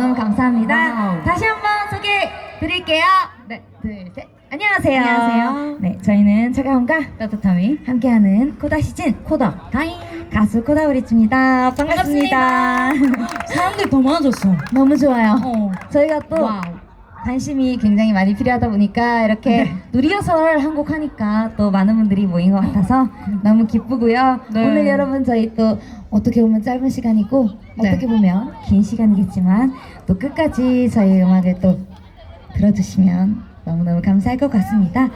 너무너무 감사합니다. 와우. 다시 한번 소개해 드릴게요. 네, 둘, 셋. 안녕하세요. 안녕하세요. 네, 저희는 차가움과 따뜻함이 함께하는 코다 시즌 코다 다잉 가수 코다 브리츠입니다. 반갑습니다. 사람들 더 많아졌어 너무 좋아요. 어 저희가 또 와우 관심이 굉장히 많이 필요하다 보니까 이렇게 네. 누리여설 한 곡 하니까 또 많은 분들이 모인 것 같아서 너무 기쁘고요. 네. 오늘 여러분 저희 또 어떻게 보면 짧은 시간이고 네. 어떻게 보면 긴 시간이겠지만 또 끝까지 저희 음악을 또 들어주시면 너무너무 감사할 것 같습니다.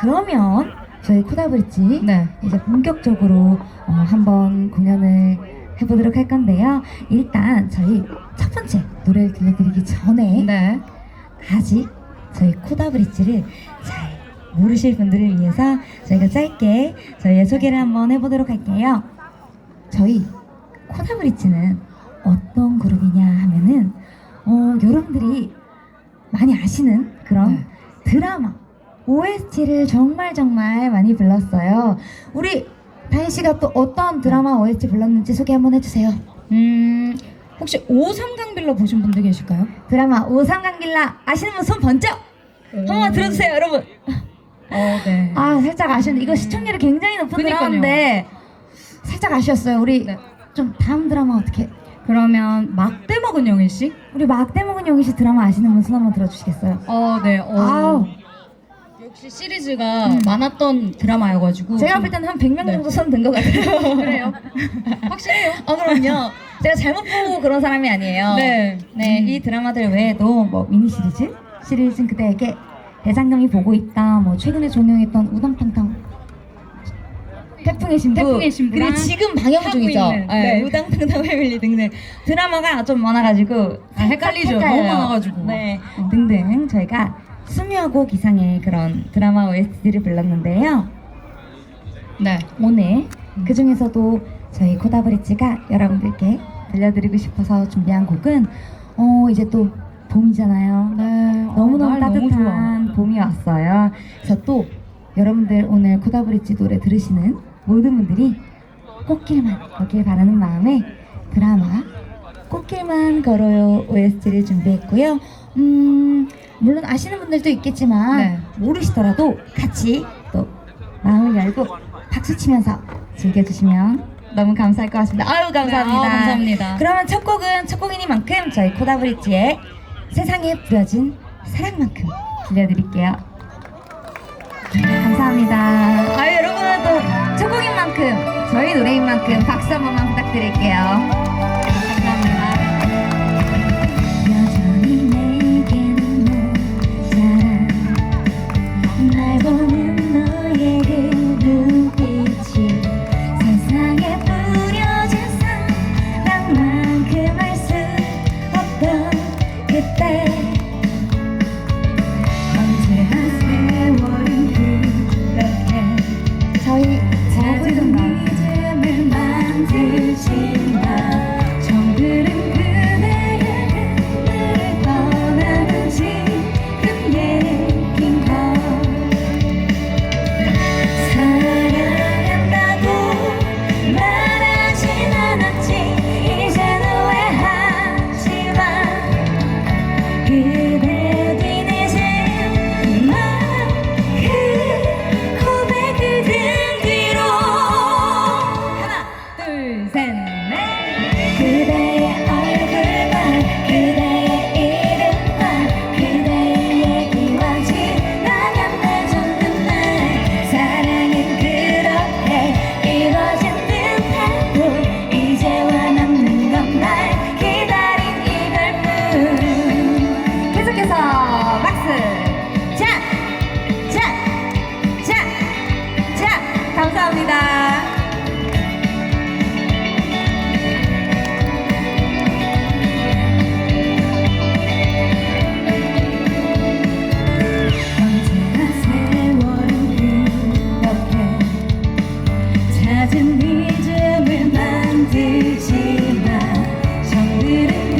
그러면 저희 코다브릿지 네 이제 본격적으로 어, 한번 공연을 해보도록 할 건데요. 일단 저희 첫 번째 노래를 들려드리기 전에 네. 아직 저희 코다 브릿지를 잘 모르실 분들을 위해서 저희가 짧게 저희의 소개를 한번 해보도록 할게요. 저희 코다 브릿지는 어떤 그룹이냐 하면은 어, 여러분들이 많이 아시는 그런 네. 드라마 OST를 정말 정말 많이 불렀어요. 우리 다인 씨가 또 어떤 드라마 OST 불렀는지 소개 한번 해주세요. 음 혹시 오삼강빌라 보신 분들 계실까요? 드라마 오삼강길라 아시는 분 손 번쩍 한번 들어주세요, 여러분. 어 네 아 살짝 아쉬운데 이거 시청률이 굉장히 높은 그니까요. 드라마인데 살짝 아쉬웠어요. 우리 네. 좀 다음 드라마 어떻게? 그러면 막대 먹은 영희 씨? 우리 막대 먹은 영희 씨 드라마 아시는 분 손 한번 들어주시겠어요? 어 네 어. 아우 역시 시리즈가 음. 많았던 드라마여가지고 제가 좀- 볼 때는 한 100명 네. 정도 손든것 같아요. 그래요? 확실해요? 어 그럼요. 제가 잘못 보고 그런 사람이 아니에요. 네. 네, 음. 이 드라마들 외에도 뭐 미니 시리즈, 시리즈는 그대에게 대장금이 보고 있다. 뭐 최근에 종영했던 우당탕탕 태풍의 신부, 태풍의 신부랑 그리고 지금 방영 하고 중이죠. 있는, 네, 네. 우당탕탕 패밀리 등등 드라마가 좀 많아가지고 아, 헷갈리죠. 헷갈려요. 너무 많아가지고. 네, 어. 등등 저희가 수며 곡 이상의 그런 드라마 OST를 불렀는데요. 네 오늘 그 중에서도 저희 코다브리츠가 여러분들께 들려드리고 싶어서 준비한 곡은 어 이제 또 봄이잖아요. 네. 너무너무 날 너무 따뜻한 봄이 왔어요. 그래서 또 여러분들 오늘 코다브리츠 노래 들으시는 모든 분들이 꽃길만 걷길 바라는 마음에 드라마 꽃길만 걸어요 OST를 준비했고요. 음 물론 아시는 분들도 있겠지만 네. 모르시더라도 같이 또 마음을 열고 박수 치면서 즐겨주시면 너무 감사할 것 같습니다. 아유 감사합니다. 네, 아우, 감사합니다. 그러면 첫 곡은 첫 곡이니만큼 저희 코다브릿지의 세상에 뿌려진 사랑만큼 들려드릴게요. 감사합니다. 아유 여러분은 또첫 곡인 만큼 저희 노래인 만큼 박수 it.